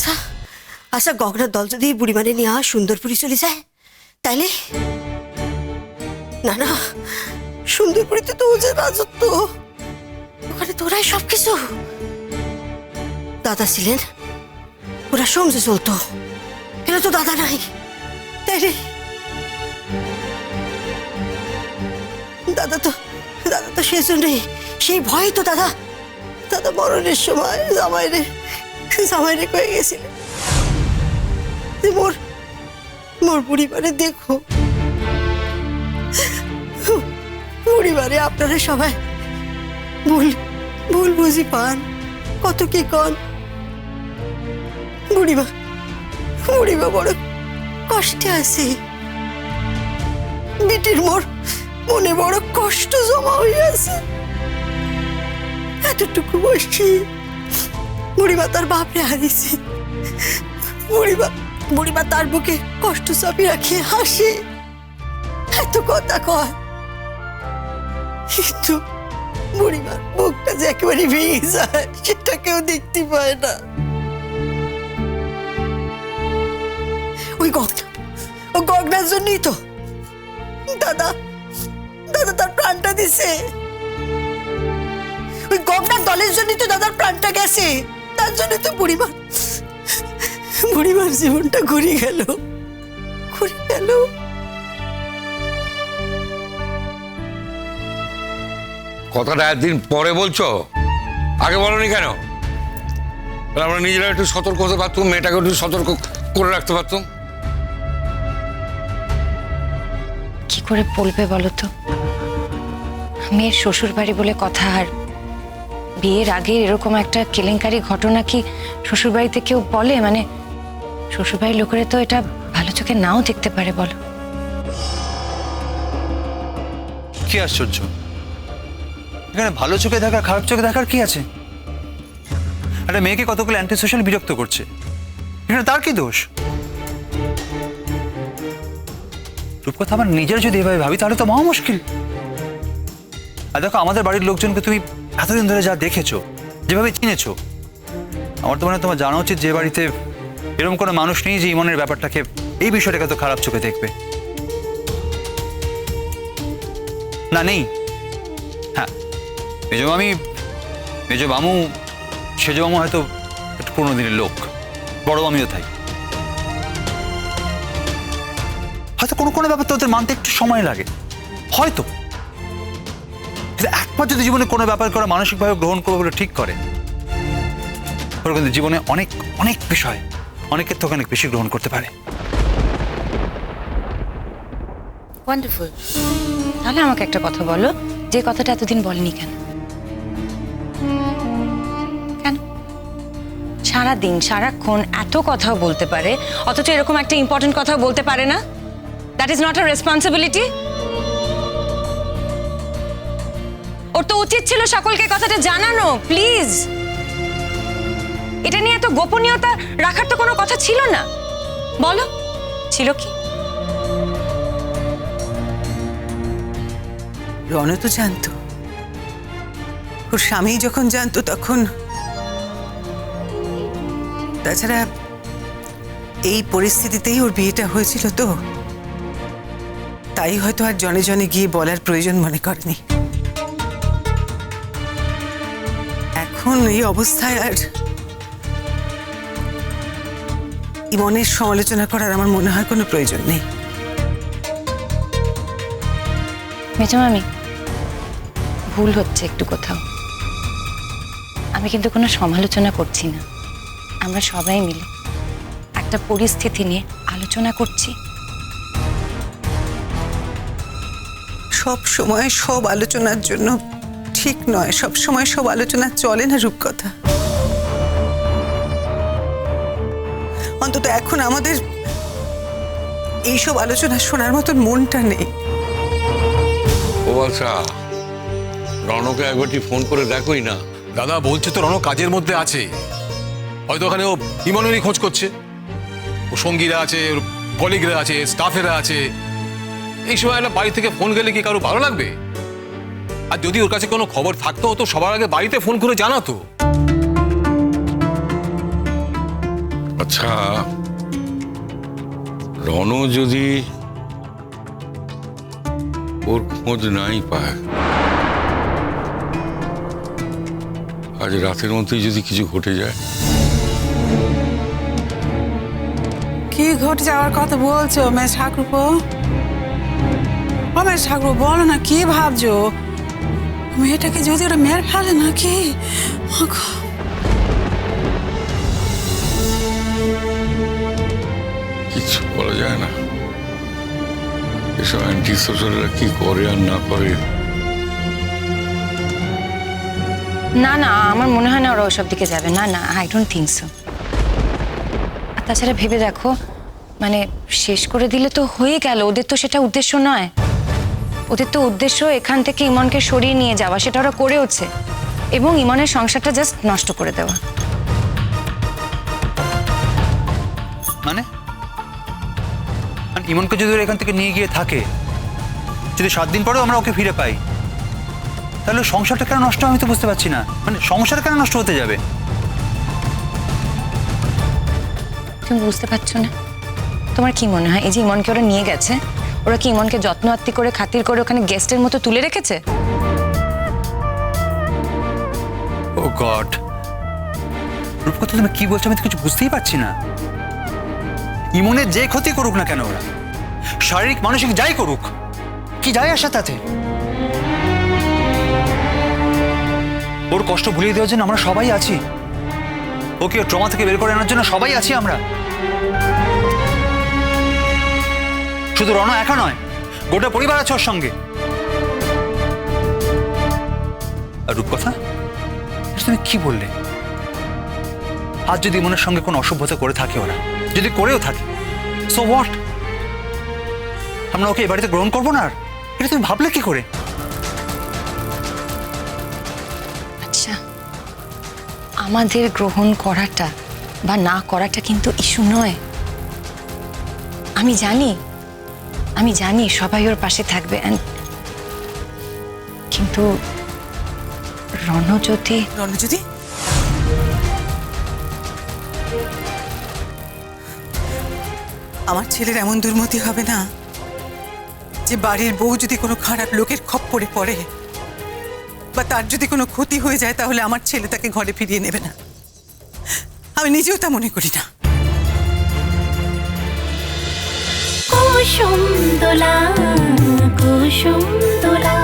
আচ্ছা আচ্ছা গগনার দল যদি বুড়িমানে নিয়ে সুন্দরপুরি চলে যায়, তাইলে? না না সুন্দরপুরিতে তো ওদের রাজত্ব। ওখানে তোরাই সব কিছু দাদা ছিলেন, ওরা সমঝে চলতো। কেন তো দাদা নাই, তাইলে? দাদা তো দাদা তো সেই জন্যই, সেই ভয় তো দাদা দাদা মরণের সময় জামাইরে জামাইরে কয়ে গেছিল। মোর মোর পরিবারে দেখো। পরিবারে আপনারা সবাই ভুল ভুল বুঝি পান। কত কি কন। বুড়িমা বুড়িমা বড় কষ্টে আছে। বেটির মোর মনে বড় কষ্ট জমা হয়ে আছে এতটুকু বসছি বুড়িমা তার বাপরে হারিয়েছে। বুড়িমা বুড়িমা তার বুকে কষ্ট চাপি রাখি, হাসি। এত কথা কয়। কিন্তু বুড়িমার মুখটা যে একেবারে ভেঙে যায়, সেটা কেউ দেখতে পায় না। ওই গগনা, ও গগনার জন্যই তো। দাদা দাদা তার প্রাণটা দিছে। ওই গগনার দলের জন্যই তো দাদার প্রাণটা গেছে। তার জন্য তো বুড়িমার বুড়িমার জীবনটা ঘুরে গেল ঘুরে গেল। কথাটা একদিন পরে বলছো? আগে বলনি কেন? আমরা নিজেরা একটু সতর্ক হতে পারতাম মেয়েটাকে একটু সতর্ক করে রাখতে পারতাম। কি করে বলবে বলো তো? মেয়ের শ্বশুর বাড়ি বলে কথা আর বিয়ের আগে এরকম একটা কেলেঙ্কারি ঘটনা কি শ্বশুরবাড়িতে কেউ বলে? মানে শ্বশুরবাড়ির লোকেরা তো এটা ভালো চোখে নাও দেখতে পারে, বলো। কি আশ্চর্য? এখানে ভালো চোখে দেখার, খারাপ চোখে দেখার কি আছে? একটা মেয়েকে কতগুলো অ্যান্টি সোশ্যাল বিরক্ত করছে? এখানে তার কি দোষ? রূপকথা আমার নিজের যদি এভাবে ভাবি, তাহলে তো মহা মুশকিল। আর দেখো, আমাদের বাড়ির লোকজনকে তুমি এতদিন ধরে যা দেখেছ, যেভাবে চিনেছো, আমার তো মনে হয় তোমার জানা উচিত যে বাড়িতে এরকম কোনো মানুষ নেই যে ইমনের ব্যাপারটাকে, এই বিষয়টাকে তো খারাপ চোখে দেখবে। না, নেই। হ্যাঁ মেজ মামি, মেজ সেজ হয়তো একটু পুরোনো দিনের লোক, বড় মামিও তাই। হয়তো কোনো কোনো ব্যাপার তো ওদের মানতে একটু সময় লাগে। হয়তো। একবার যদি জীবনে কোনো ব্যাপার করে মানসিকভাবে গ্রহণ করবে বলে ঠিক করে, ওরা কিন্তু জীবনে অনেক অনেক বিষয়, অনেকের থেকে অনেক বেশি গ্রহণ করতে পারে। ওয়ান্ডারফুল তাহলে আমাকে একটা কথা বলো, যে কথাটা এতদিন বলেনি কেন? কেন? সারা দিন সারাক্ষণ এত কথাও বলতে পারে, অথচ এরকম একটা ইম্পর্টেন্ট কথাও বলতে পারে না? That is not a responsibility ওর তো উচিত ছিল সকলকে কথাটা জানানো প্লিজ এটা নিয়ে এত গোপনীয়তা রাখার তো কোনো কথা ছিল না। বলো, ছিল কি? রণ তো জানতো। ওর স্বামী যখন জানতো তখন তাছাড়া এই পরিস্থিতিতেই ওর বিয়েটা হয়েছিল তো। তাই হয়তো আর জনে জনে গিয়ে বলার প্রয়োজন মনে করেনি। এখন এই অবস্থায় আর ইমনের সমালোচনা করার আমার মনে হয় কোনো প্রয়োজন নেই। মেজমামি ভুল হচ্ছে একটু কোথাও। আমি কিন্তু কোনো সমালোচনা করছি না। আমরা সবাই মিলে একটা পরিস্থিতি নিয়ে আলোচনা করছি। সব সময় সব আলোচনার জন্য ঠিক নয়। সব সময় সব আলোচনা চলে না রূপকথা। অন্তত এখন আমাদের এইসব আলোচনা শোনার মতন মনটা নেই। ও আচ্ছা রণকে একবারটি ফোন করে দেখোই না? দাদা বলছে তো রণ কাজের মধ্যে আছে। হয়তো ওখানে ও ইমনেরই খোঁজ করছে। ও সঙ্গীরা আছে ওর কলিগরা আছে স্টাফেরা আছে। এই সময় একটা বাড়ি থেকে ফোন গেলে কি কারও ভালো লাগবে? আর যদি ওর কাছে কোনো খবর থাকতো ও তো সবার আগে বাড়িতে ফোন করে জানাতো। আচ্ছা রণ যদি ওর খোঁজ নাই পায় আজ রাতের মধ্যেই যদি কিছু ঘটে যায়? কি ঘটে যাওয়ার কথা বলছো মেশ ঠাকুরপো? ও মেশ ঠাকুর বলো না কি ভাবছ? মেয়েটাকে যদি ওরা মেয়ের ফেলে নাকি? কিচ্ছু বলা যায় না। এসব অ্যান্টি সোশ্যালরা কি করে আর না করে? না না আমার মনে হয় না ওরা ওসব দিকে যাবে। না না আই ডোন্ট থিঙ্ক সো আর তাছাড়া ভেবে দেখো মানে শেষ করে দিলে তো হয়ে গেল ওদের তো সেটা উদ্দেশ্য নয়। ওদের তো উদ্দেশ্য এখান থেকে ইমনকে সরিয়ে নিয়ে যাওয়া সেটা ওরা করেওছে এবং ইমনের সংসারটা জাস্ট নষ্ট করে দেওয়া। মানে? মানে ইমনকে যদি ওরা এখান থেকে নিয়ে গিয়ে থাকে যদি সাত দিন পরেও আমরা ওকে ফিরে পাই তাহলে সংসারটা কেন নষ্ট? আমি তো বুঝতে পারছি না। মানে সংসার কেন নষ্ট হতে যাবে? তুমি বুঝতে পারছ না? তোমার কি মনে হয়? এই যে ইমনকে ওরা নিয়ে গেছে ওরা কি ইমনকে যত্ন আত্মি করে খাতির করে ওখানে গেস্টের মতো তুলে রেখেছে? Oh God. রূপকথা তুমি কি বলছো আমি তো কিছু বুঝতেই পারছি না। ইমনের যে ক্ষতি করুক না কেন ওরা? শারীরিক, মানসিক যাই করুক, কি যায় আসা তাতে? ওর কষ্ট ভুলিয়ে দেওয়ার জন্য আমরা সবাই আছি। ওকে ট্রমা থেকে বের করে আনার জন্য সবাই আছি আমরা। শুধু রণ একা নয়, গোটা পরিবার আছে ওর সঙ্গে। আর রূপকথা? তুমি কি বললে? আজ যদি মনের সঙ্গে কোনো অসভ্যতা করে থাকে ওরা, যদি করেও থাকে সো হোয়াট আমরা ওকে এ বাড়িতে গ্রহণ করব না আর? এটা তুমি ভাবলে কি করে? আচ্ছা আমাদের গ্রহণ করাটা বা না করাটা কিন্তু ইস্যু নয়। আমি জানি আমি জানি সবাই ওর পাশে থাকবে কিন্তু রণজ্যোতি? রণজ্যোতি? আমার ছেলের এমন দুর্মতি হবে না যে বাড়ির বউ যদি কোনো খারাপ লোকের খপ্পরে পড়ে বা তার যদি কোনো ক্ষতি হয়ে যায়, তাহলে আমার ছেলে তাকে ঘরে ফিরিয়ে নেবে না। আমি নিজেও তা মনে করি না। কুসুম দোলা কুসুম দোলা।